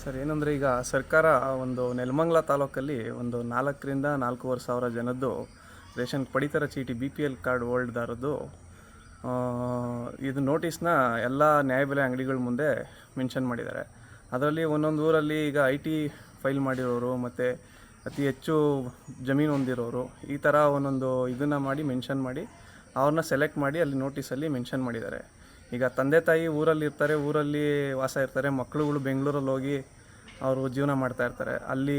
Sir ಏನಂದರೆ ಈಗ ಸರ್ಕಾರ ಒಂದು ನೆಲಮಂಗ್ಲ ತಾಲೂಕಲ್ಲಿ ಒಂದು ನಾಲ್ಕರಿಂದ ನಾಲ್ಕೂವರೆ ಸಾವಿರ ಜನದ್ದು ರೇಷನ್ ಪಡಿತರ ಚೀಟಿ ಬಿ ಪಿ ಎಲ್ ಕಾರ್ಡ್ ಹೋಲ್ಡ್ದಾರದ್ದು ಆ, ಇದು ನೋಟಿಸ್ನ ಎಲ್ಲ ನ್ಯಾಯಬೆಲೆ ಅಂಗಡಿಗಳ ಮುಂದೆ ಮೆನ್ಷನ್ ಮಾಡಿದ್ದಾರೆ. ಅದರಲ್ಲಿ ಒಂದೊಂದು ಊರಲ್ಲಿ ಈಗ ಐ ಟಿ ಫೈಲ್ ಮಾಡಿರೋರು ಮತ್ತು ಅತಿ ಹೆಚ್ಚು ಜಮೀನು ಹೊಂದಿರೋರು ಈ ಥರ ಒಂದೊಂದು ಇದನ್ನು ಮಾಡಿ ಮೆನ್ಷನ್ ಮಾಡಿ ಅವ್ರನ್ನ ಸೆಲೆಕ್ಟ್ ಮಾಡಿ ಅಲ್ಲಿ ನೋಟಿಸಲ್ಲಿ ಮೆನ್ಷನ್ ಮಾಡಿದ್ದಾರೆ. ಈಗ ತಂದೆ ತಾಯಿ ಊರಲ್ಲಿ ಇರ್ತಾರೆ, ಊರಲ್ಲಿ ವಾಸ ಇರ್ತಾರೆ ಮಕ್ಕಳುಗಳು ಬೆಂಗಳೂರಲ್ಲಿ ಹೋಗಿ ಅವರು ಜೀವನ ಮಾಡ್ತಾ ಇರ್ತಾರೆ. ಅಲ್ಲಿ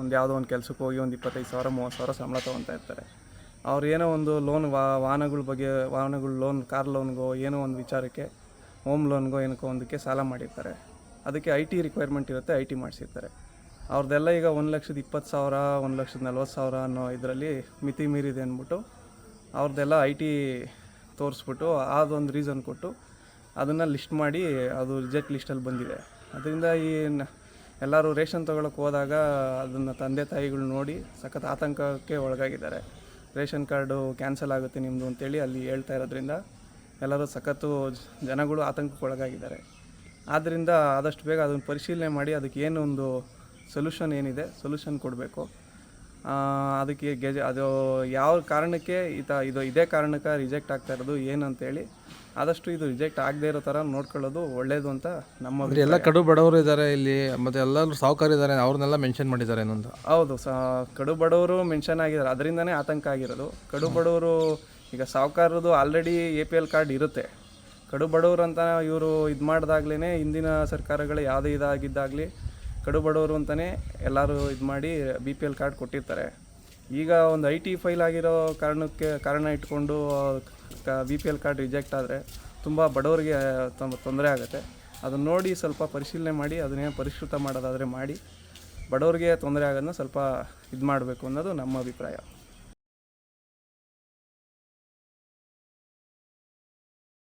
ಒಂದು ಯಾವುದೋ ಒಂದು ಕೆಲಸಕ್ಕೆ ಹೋಗಿ ಒಂದು ಇಪ್ಪತ್ತೈದು ಸಾವಿರ, ಮೂವತ್ತು ಸಾವಿರ ಸಂಬಳ ತೊಗೊತಾ ಇರ್ತಾರೆ. ಅವ್ರು ಏನೋ ಒಂದು ಲೋನ್ ವಾಹನಗಳ ಬಗ್ಗೆ, ವಾಹನಗಳ ಲೋನ್ ಕಾರ್ ಲೋನ್ಗೋ ಏನೋ ಒಂದು ವಿಚಾರಕ್ಕೆ ಹೋಮ್ ಲೋನ್ಗೋ ಏನಕ್ಕೋ ಒಂದಕ್ಕೆ ಸಾಲ ಮಾಡಿರ್ತಾರೆ. ಅದಕ್ಕೆ ಐ ಟಿ ರಿಕ್ವೈರ್ಮೆಂಟ್ ಇರುತ್ತೆ ಐ ಟಿ ಮಾಡಿಸಿರ್ತಾರೆ. ಅವ್ರದ್ದೆಲ್ಲ ಈಗ ಒಂದು ಲಕ್ಷದ ಇಪ್ಪತ್ತು ಸಾವಿರ, ಒಂದು ಲಕ್ಷದ ನಲ್ವತ್ತು ಸಾವಿರ ಅನ್ನೋ ಇದರಲ್ಲಿ ಮಿತಿ ಮೀರಿದೆ ಅಂದ್ಬಿಟ್ಟು ಅವ್ರದ್ದೆಲ್ಲ ಐ ಟಿ ತೋರಿಸ್ಬಿಟ್ಟು ಅದೊಂದು ರೀಸನ್ ಕೊಟ್ಟು ಅದನ್ನು ಲಿಸ್ಟ್ ಮಾಡಿ ಅದು ರಿಜೆಕ್ಟ್ ಲಿಸ್ಟಲ್ಲಿ ಬಂದಿದೆ. ಅದರಿಂದ ಈ ಎಲ್ಲರೂ ರೇಷನ್ ತೊಗೊಳಕ್ಕೆ ಹೋದಾಗ ಅದನ್ನು ತಂದೆ ತಾಯಿಗಳು ನೋಡಿ ಸಖತ್ ಆತಂಕಕ್ಕೆ ಒಳಗಾಗಿದ್ದಾರೆ. ರೇಷನ್ ಕಾರ್ಡು ಕ್ಯಾನ್ಸಲ್ ಆಗುತ್ತೆ ನಿಮ್ಮದು ಅಂತೇಳಿ ಅಲ್ಲಿ ಹೇಳ್ತಾ ಇರೋದ್ರಿಂದ ಎಲ್ಲರೂ ಸಖತ್ತು ಜನಗಳು ಆತಂಕಕ್ಕೆ ಒಳಗಾಗಿದ್ದಾರೆ. ಆದ್ದರಿಂದ ಆದಷ್ಟು ಬೇಗ ಅದನ್ನು ಪರಿಶೀಲನೆ ಮಾಡಿ ಅದಕ್ಕೆ ಏನೊಂದು ಸೊಲ್ಯೂಷನ್ ಏನಿದೆ ಸೊಲ್ಯೂಷನ್ ಕೊಡಬೇಕು. ಅದಕ್ಕೆ ಗೆಜೆ ಅದು ಯಾವ ಕಾರಣಕ್ಕೆ ಈತ ಇದು ಇದೇ ಕಾರಣಕ್ಕೆ ರಿಜೆಕ್ಟ್ ಆಗ್ತಾ ಇರೋದು ಏನಂತೇಳಿ ಆದಷ್ಟು ಇದು ರಿಜೆಕ್ಟ್ ಆಗದೇ ಇರೋ ಥರ ನೋಡ್ಕೊಳ್ಳೋದು ಒಳ್ಳೆಯದು ಅಂತ ನಮ್ಮ ಎಲ್ಲ ಕಡು ಬಡವರು ಇದ್ದಾರೆ ಇಲ್ಲಿ ಮತ್ತು ಎಲ್ಲರೂ ಸಾಹುಕಾರ ಇದ್ದಾರೆ ಅವ್ರನ್ನೆಲ್ಲ ಮೆನ್ಷನ್ ಮಾಡಿದ್ದಾರೆ ಇನ್ನೊಂದು. ಹೌದು ಸ ಕಡು ಬಡವರು ಮೆನ್ಷನ್ ಆಗಿದ್ದಾರೆ ಅದರಿಂದನೇ ಆತಂಕ ಆಗಿರೋದು. ಕಡು ಬಡವರು ಈಗ ಸಾಹುಕಾರದು already A P L card ಇರುತ್ತೆ. ಕಡು ಬಡವರು ಅಂತ ಇವರು ಇದು ಮಾಡಿದಾಗ್ಲೇ ಹಿಂದಿನ ಸರ್ಕಾರಗಳು ಯಾವುದೇ ಇದಾಗಿದ್ದಾಗಲಿ ಕಡು ಬಡವರು ಅಂತಲೇ ಎಲ್ಲರೂ ಇದು ಮಾಡಿ ಬಿ ಪಿ ಎಲ್ ಕಾರ್ಡ್ ಕೊಟ್ಟಿರ್ತಾರೆ. ಈಗ ಒಂದು ಐ ಟಿ ಫೈಲ್ ಆಗಿರೋ ಕಾರಣಕ್ಕೆ, ಕಾರಣ ಇಟ್ಕೊಂಡು B P L card reject ಆದರೆ ತುಂಬ ಬಡವರಿಗೆ ತೊಂದರೆ ಆಗುತ್ತೆ. ಅದನ್ನು ನೋಡಿ ಸ್ವಲ್ಪ ಪರಿಶೀಲನೆ ಮಾಡಿ, ಅದನ್ನೇ ಪರಿಷ್ಕೃತ ಮಾಡೋದಾದರೆ ಮಾಡಿ, ಬಡವರಿಗೆ ತೊಂದರೆ ಆಗೋದನ್ನ ಸ್ವಲ್ಪ ಇದು ಮಾಡಬೇಕು ಅನ್ನೋದು ನಮ್ಮ ಅಭಿಪ್ರಾಯ.